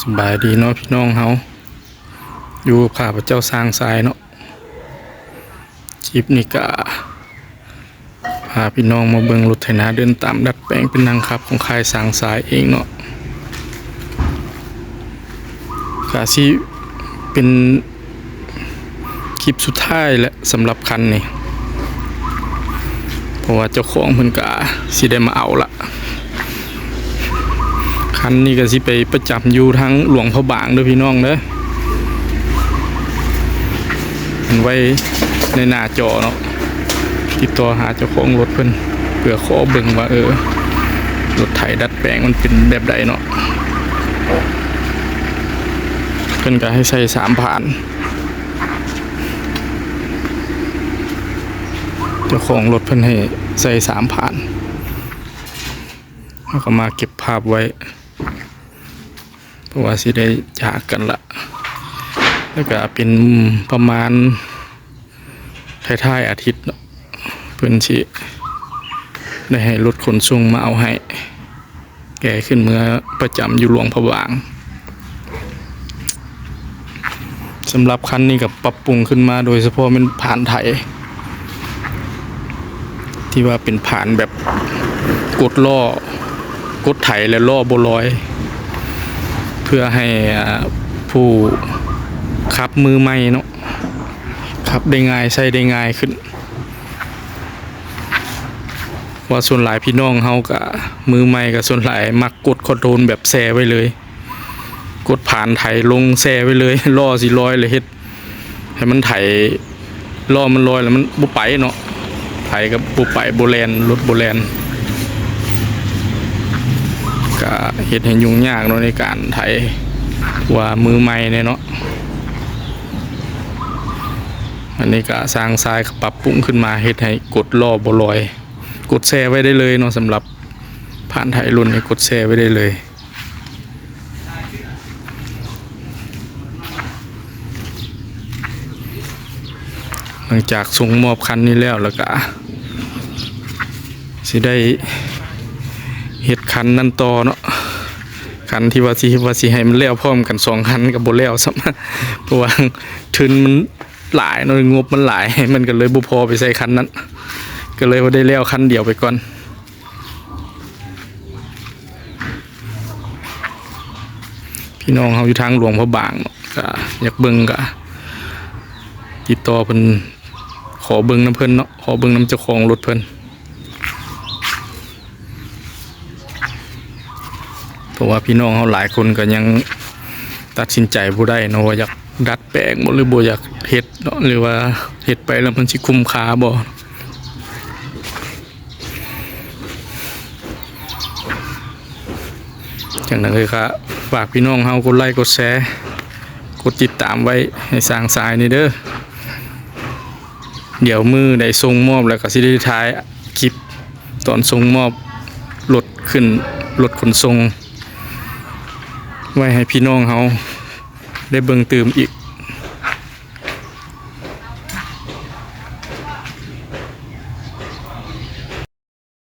สบายดีเนาะพี่น้องเฮาอยู่ข้าพเจ้าสร้างสายเนาะคลิปนี้ก็พาพี่น้องมาเบิ่งรถไถนาเดินตามดัดแปลงเป็นนางขับของค่ายสร้างสายเองเนาะก็สิเป็นคลิปสุดท้ายและสำหรับคันนี้เพราะว่าเจ้าของเพิ่นก็สิได้มาเอาละ คันนี้ก็สิไปประจำอยู่ทั้งหลวงพระบางด้อพี่น้องเด้อมันไว้ในหน้าจอเนาะติดต่อหาเจ้าของรถเพิ่นเพื่อขอเบิ่งว่าเออรถไถดัดแปลงมันเป็นแบบใดเนาะเพิ่นก็ให้ใส่สามผ่าน เจ้าของรถเพิ่นให้ใส่สามผ่านแล้วก็มาเก็บภาพไว้ เพราะว่าสิได้จากกันละแล้วก็เป็นประมาณท้ายๆอาทิตย์เพื่อนสิได้ให้รถขนส่งมาเอาให้ แกขึ้นเมื่อประจำอยู่หลวงพระบางสำหรับคันนี้กับปรับปรุงขึ้นมาโดยเฉพาะเป็นผ่านไถ ที่ว่าเป็นผ่านแบบกดล่อ กดไถและล่อบลอย เพื่อให้ผู้ขับมือใหม่เนาะขับได้ง่ายใช้ได้ง่ายขึ้น ว่าส่วนหลายพี่น้องเฮากับมือใหม่กับส่วนหลายมักกดคอนโทรลแบบแซ่ไว้เลย กดผ่านไถลงแซ่ไว้เลยล่อสิลอยเลยเฮ็ดให้มันไถล่อมันลอยแล้วมันบ่ไปเนาะไถกับบ่ไปบ่แลนรถโบแลน ก็เฮ็ดให้ยุ่งยากเนาะในการไถว่ามือใหม่เนี่ยเนาะอันนี้ก็สร้างทรายก็ปรับปรุงขึ้นมาเฮ็ดให้กดล่อบลอย กดแช่ไว้ได้เลยเนาะสำหรับผ่านไถรุ่นนี้กดแช่ไว้ได้เลยหลังจากส่งมอบคันนี้แล้วแล้วก็สิได้ เฮ็ดคันนั่นต่อเนาะคันที่ว่าสิว่าสิให้มันแล้วพร้อมกันสองคันกับบ่แล้วซ้ำเพราะว่าทุนมันหลายเนาะงบมันหลายมันก็เลยบ่พอไปใส่คันนั้น ก็เลยว่าได้แล้วคันเดียวไปก่อนพี่น้องเฮาอยู่ทางหลวงพระบางก็อยากเบิ่งก็ติดต่อเพิ่นขอเบิ่งน้ำเพิ่นเนาะขอเบิ่งน้ำเจ้าของรถเพิ่น เพ ราะว่าพี่น้องเขาหลายคนก็ยังตัดสินใจบ่ได้เนาะว่าอยากดัดแปลงบ่หรือบ่อยากเฮ็ดเนาะหรือว่าเฮ็ดไปแล้วมันสิคุ้มค่าบ่จังนั้นเลยครับฝากพี่น้องเฮากดไลค์กดแชร์กดติดตามไว้ให้สร้างสายนี่เด้อเดี๋ยวมือได้ส่งมอบแล้วก็สิได้ท้ายคลิปตอนส่งมอบรถขึ้นรถขนส่ง ไว้ให้พี่น้องเขาได้เบิ่งตื่มอีก